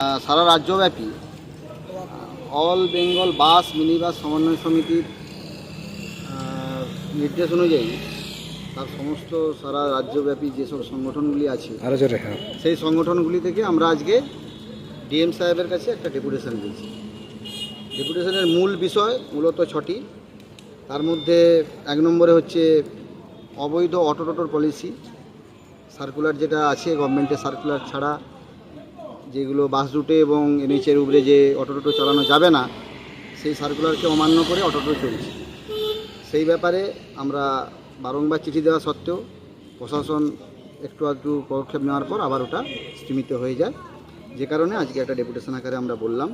সারা রাজ্যব্যাপী all Bengal bus mini bus সমন্বয় সমিতির নির্দেশ অনুযায়ী তার সমস্ত সারা রাজ্যব্যাপী যেসব সংগঠনগুলি আছে হ্যাঁ। সেই সংগঠনগুলি থেকে আমরা আজকে ডিএম সাহেবের কাছে একটা ডেপুটেশন দিয়েছি। ডেপুটেশনের মূল বিষয় মূলত ছটি। তার মধ্যে এক নম্বরে হচ্ছে অবৈধ অটো টোটোর পলিসি সার্কুলার যেটা আছে গভর্নমেন্টের সার্কুলার ছাড়া যেগুলো বাস রুটে এবং এনএচের উপরে যে অটো টোটো চালানো যাবে না, সেই সার্কুলারকে অমান্য করে অটো টোটো চলছে। সেই ব্যাপারে আমরা বারংবার চিঠি দেওয়া সত্ত্বেও প্রশাসন একটু আধটু পদক্ষেপ নেওয়ার পর আবার ওটা স্তীমিত হয়ে যায়। যে কারণে আজকে একটা ডেপুটেশন আকারে আমরা বললাম।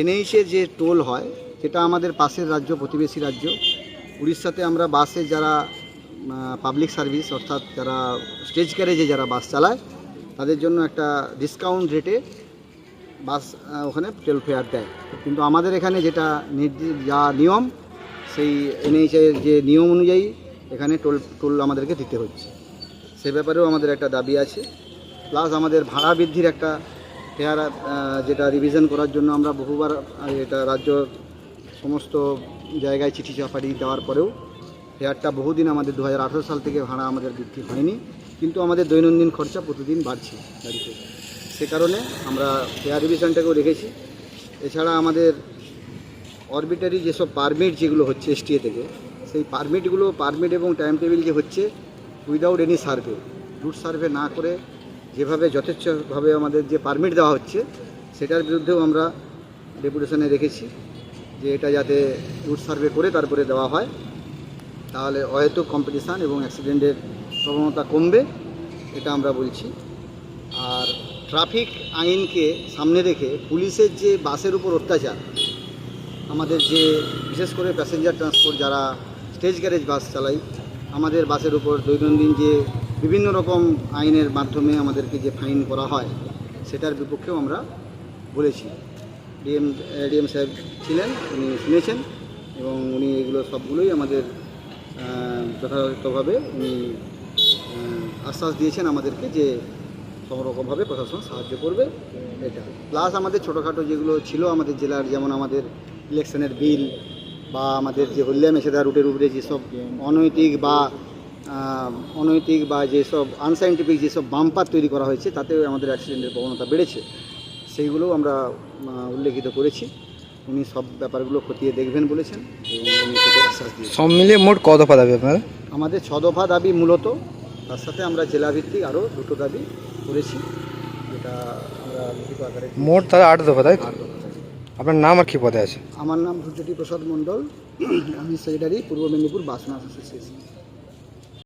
এনএইচের যে টোল হয়, সেটা আমাদের পাশের রাজ্য, প্রতিবেশী রাজ্য। উড়িষ্যাতে আমরা বাসে যারা পাবলিক সার্ভিস অর্থাৎ যারা স্টেজ ক্যারেজে যারা বাস চালায় তাদের জন্য একটা ডিসকাউন্ট রেটে বাস ওখানে টেল ফেয়ার দেয়। কিন্তু আমাদের এখানে যেটা যা নিয়ম, সেই এনএইচের যে নিয়ম অনুযায়ী এখানে টোল টোল আমাদেরকে দিতে হচ্ছে। সে ব্যাপারেও আমাদের একটা দাবি আছে। প্লাস আমাদের ভাড়া বৃদ্ধির একটা ফেয়ার যেটা রিভিশন করার জন্য আমরা বহুবার এটা রাজ্য সমস্ত জায়গায় চিঠি চাপাটি দেওয়ার পরেও ফেয়ারটা বহুদিন আমাদের দু হাজার আঠেরো সাল থেকে ভাড়া আমাদের বৃদ্ধি হয়নি। কিন্তু আমাদের দৈনন্দিন খরচা প্রতিদিন বাড়ছে গাড়িতে সে কারণে আমরা ফেয়ার রিভিশনটাকেও রেখেছি। এছাড়া আমাদের অরবিটারি যেসব পারমিট যেগুলো হচ্ছে এসটিএ থেকে, সেই পারমিটগুলো পারমিট এবং টাইম টেবিল যে হচ্ছে without any survey route survey না করে যেভাবে যথেচ্ছভাবে আমাদের যে পারমিট দেওয়া হচ্ছে, সেটার বিরুদ্ধেও আমরা ডেপুটেশনে রেখেছি যে এটা যাতে রুট সার্ভে করে তারপরে দেওয়া হয়। তাহলে হয়তো কম্পিটিশান এবং অ্যাক্সিডেন্টের প্রবণতা কমবে, এটা আমরা বলছি। আর ট্রাফিক আইনকে সামনে রেখে পুলিশের যে বাসের উপর অত্যাচার, আমাদের যে বিশেষ করে প্যাসেঞ্জার ট্রান্সপোর্ট যারা স্টেজ গ্যারেজ বাস চালাই আমাদের বাসের উপর দৈনন্দিন যে বিভিন্ন রকম আইনের মাধ্যমে আমাদেরকে যে ফাইন করা হয়, সেটার বিপক্ষেও আমরা বলেছি। ডিএম ডিএম সাহেব ছিলেন, উনি শুনেছেন এবং উনি এগুলো সবগুলোই আমাদের যথাযথভাবে উনি আশ্বাস দিয়েছেন আমাদেরকে যে রকমভাবে প্রশাসন সাহায্য করবে। এটা। প্লাস আমাদের ছোটোখাটো যেগুলো ছিল আমাদের জেলার, যেমন আমাদের ইলেকশনের বিল বা আমাদের যে হল্লিয়া মেছেদা রুটের উপরে যেসব অনৈতিক বা অনৈতিক বা যেসব আনসাইন্টিফিক যেসব বাম্পার তৈরি করা হয়েছে তাতেও আমাদের অ্যাক্সিডেন্টের প্রবণতা বেড়েছে। সেইগুলোও আমরা উল্লেখিত করেছি। উনি সব ব্যাপারগুলো খতিয়ে দেখবেন বলেছেন এবং উনি সেটার আশ্বাস দিয়েছেন। সব মিলিয়ে মোট কত দফা দাবি আপনার? আমাদের ছ দফা দাবি মূলত তার সাথে আমরা জেলাভিত্তিক আরও দুটো দাবি করেছি যেটা আমরা লিখিত আকারে মোট তাহলে আট দফা তাই তো? আট দফা দাবি। আপনার নাম আর কি পদে আছে? আমার নাম ভূজ্যোতি প্রসাদ মণ্ডল আমি সেক্রেটারি পূর্ব মেদিনীপুর বাসনা অ্যাসোসিয়েশন